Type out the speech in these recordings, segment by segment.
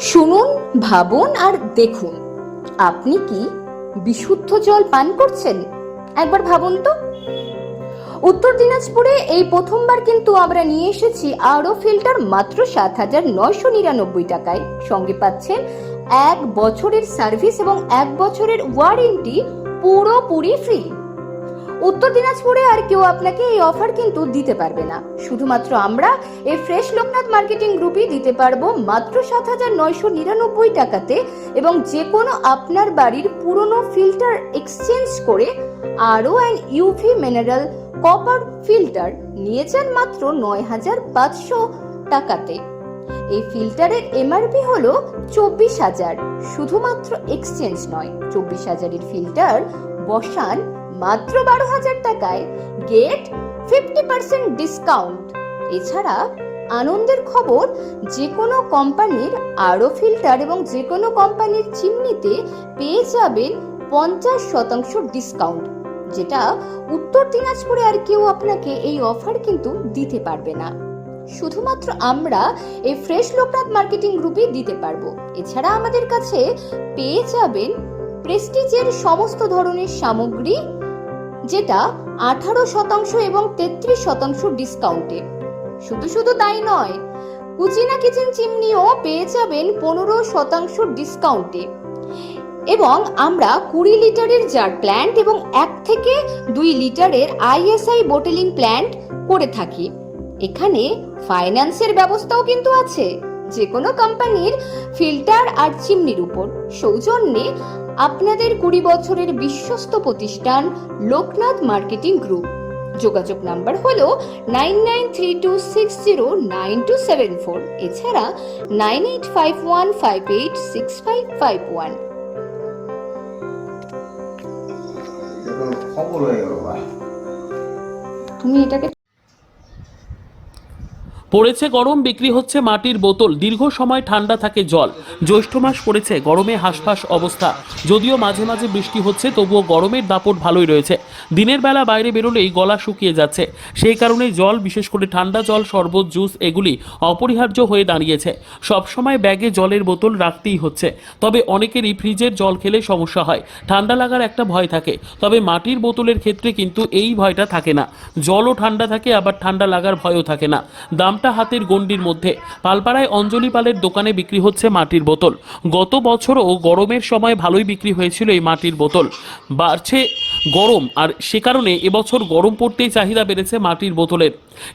শুনুন, ভাবুন আর দেখুন। আপনি কি বিশুদ্ধ জল পান করছেন? একবার ভাবুন তো। উত্তর দিনাজপুরে এই প্রথমবার কিন্তু আমরা নিয়ে এসেছি আরও ফিল্টার মাত্র সাত হাজার নয়শো নিরানব্বই টাকায়। সঙ্গে পাচ্ছেন এক বছরের সার্ভিস এবং এক বছরের ওয়ারেন্টি পুরোপুরি ফ্রি। উত্তর দিনাজপুরে আর কেউ আপনাকে এই অফার কিন্তু দিতে পারবে না। শুধুমাত্র আমরা এই ফ্রেশ লোকনাথ মার্কেটিং গ্রুপই দিতে পারব মাত্র সাত হাজার নয়শো নিরানব্বই টাকাতে এবং যে কোনো আপনার বাড়ির পুরনো ফিল্টার এক্সচেঞ্জ করে আরও and UV mineral copper filter নিয়ে যান মাত্র নয় হাজার পাঁচশো টাকাতে। এই ফিল্টারের এমআরপি হল চব্বিশ হাজার। শুধুমাত্র এক্সচেঞ্জ নয়, চব্বিশ হাজারের ফিল্টার বসান মাত্র বারো হাজার টাকায় গেট ফিফটি পার্সেন্ট ডিসকাউন্ট এছাড়া আনন্দের খবর যে কোনো কোম্পানির আরও ফিল্টার এবং যে কোনো কোম্পানির চিমনিতে পেয়ে যাবেন পঞ্চাশ শতাংশ ডিসকাউন্ট যেটা উত্তর দিনাজপুরে আর কেউ আপনাকে এই অফার কিন্তু দিতে পারবে না। শুধুমাত্র আমরা এই ফ্রেশ লোকনাথ মার্কেটিং গ্রুপে দিতে পারব। এছাড়া আমাদের কাছে পেয়ে যাবেন প্রেস্টিজের সমস্ত ধরনের সামগ্রী যেটা আঠারো শতাংশ এবং তেত্রিশ শতাংশ ডিসকাউন্টে শুধু শুধু তাই নয় কুচিনা কিচেন চিমনিও পেয়ে যাবেন পনেরো শতাংশ ডিসকাউন্টে এবং আমরা কুড়ি লিটারের জার প্ল্যান্ট এবং এক থেকে দুই লিটারের আইএসআই বোটেলিং প্ল্যান্ট করে থাকি। এখানে ফাইন্যান্সের ব্যবস্থাও কিন্তু আছে। যে কোনো কোম্পানির ফিল্টার আর চিমনির উপর। সৌজন্যে আপনাদের কুড়ি বছরের বিশ্বস্ত প্রতিষ্ঠান লোকনাথ মার্কেটিং গ্রুপ। যোগাযোগ নাম্বার হল nine nine three two six zero nine two seven four. এছাড়া nine eight five one five eight six five five one. তুমি এটাকে পড়েছে গরম, বিক্রি হচ্ছে মাটির বোতল, দীর্ঘ সময় ঠান্ডা থাকে জল। জ্যৈষ্ঠ মাস পড়েছে, গরমে হাঁসফাঁস অবস্থা। যদিও মাঝে মাঝে বৃষ্টি হচ্ছে, তবুও গরমের দাপট ভালোই রয়েছে। দিনের বেলা বাইরে বেরোলেই গলা শুকিয়ে যাচ্ছে। সেই কারণে জল, বিশেষ করে ঠান্ডা জল, শরবত, জুস এগুলি অপরিহার্য হয়ে দাঁড়িয়েছে। সবসময় ব্যাগে জলের বোতল রাখতেই হচ্ছে। তবে অনেকেরই ফ্রিজের জল খেলে সমস্যা হয়। ঠান্ডা লাগার একটা ভয় থাকে। তবে মাটির বোতলের ক্ষেত্রে কিন্তু এই ভয়টা থাকে না। জলও ঠান্ডা থাকে, আবার ঠান্ডা লাগার ভয়ও থাকে না। দামটা হাতের গণ্ডির মধ্যে। পালপাড়ায় অঞ্জলি পালের দোকানে বিক্রি হচ্ছে মাটির বোতল। গত বছরও গরমের সময় ভালোই বিক্রি হয়েছিল এই মাটির বোতল। বাড়ছে গরম। আর সে কারণে এবছর গরম পড়তেই চাহিদা বেড়েছে মাটির বোতলের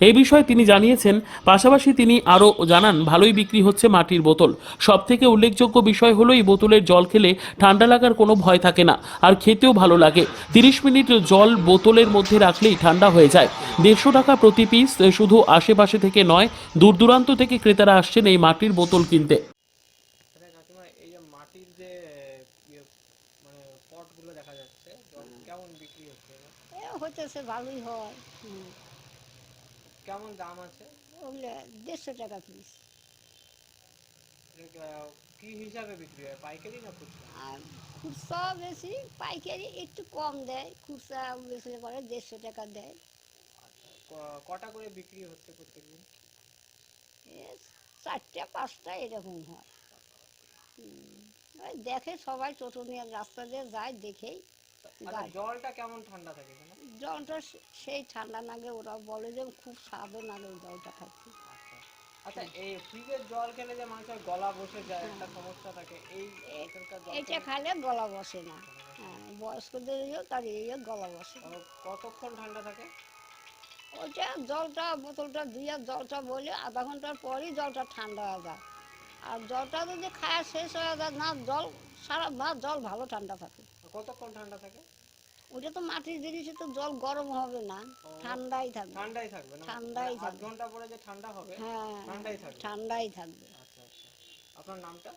এই বিষয়ে তিনি জানিয়েছেন, পাশাপাশি তিনি আরও জানান, ভালোই বিক্রি হচ্ছে মাটির বোতল। সব থেকে উল্লেখযোগ্য বিষয় হলো, এই বোতলের জল খেলে ঠান্ডা লাগার কোনো ভয় থাকে না, আর খেতেও ভালো লাগে। তিরিশ মিনিট জল বোতলের মধ্যে রাখলেই ঠান্ডা হয়ে যায়। দেড়শো টাকা প্রতি পিস শুধু আশেপাশে থেকে নয় দূর দূরান্ত থেকে ক্রেতারা আসছেন এই মাটির বোতল কিনতে আচ্ছা কাকিমা এই যে মাটির যে ইয়ে মানে পটগুলো দেখা যাচ্ছে। কেমন বিক্রি হচ্ছে? এ হইতেছে ভালোই হয়। হুম। কেমন দাম আছে? ওগুলো দেড়শো টাকা পিস এটা, আহ, কি হিসাবে বিক্রি হয় পাইকারি না খুচরা? আর খুচরা বেশি পাইকারি একটু কম দেয়। খুচরা বেশি করে দেড়শো টাকা দেয়। ক- কটা করে বিক্রি হচ্ছে প্রত্যেকদিন? এ চারটে পাঁচটা এরকম হয়। হুম। ওই দেখে সবাই টোটো নিয়ে রাস্তা দিয়ে যায় দেখেই আচ্ছা জলটা কেমন ঠান্ডা থাকে জলটা সেই ঠান্ডা লাগে ওরা বলে যে খুব স্বাদও লাগে ওই জলটা খাইতে আচ্ছা এই ফ্রিজের জল খেলে যে মানুষের গলা বসে যায় একটা সমস্যা থাকে এই এটা খেলে গলা বসে না। হ্যাঁ বয়স্কদের তার গলা বসে। না কত- কতক্ষণ ঠান্ডা থাকে? ওইটা জলটা বোতলটা দিয়ে জলটা বলে আধা ঘণ্টার পরই জলটা ঠান্ডা হয়ে যায়। আর জলটা যদি খায় শেষ হয়ে যায় না জল সারা মাস জল ভালো ঠান্ডা থাকে। কতক্ষণ ঠান্ডা থাকে? ওটা তো মাটির জিনিসে তো জল গরম হবে না ঠান্ডাই থাকবে। ঠান্ডাই থাকবে ঠান্ডাই মানে থাকবে। ঘণ্টা পরে যে ঠান্ডা হবে হ্যাঁ ঠান্ডাই থাকবে। ঠান্ডাই থাকবে। আচ্ছা আচ্ছা। আপনার নামটা?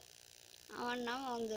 আমার নাম অঞ্জলি।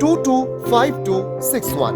two two five two six one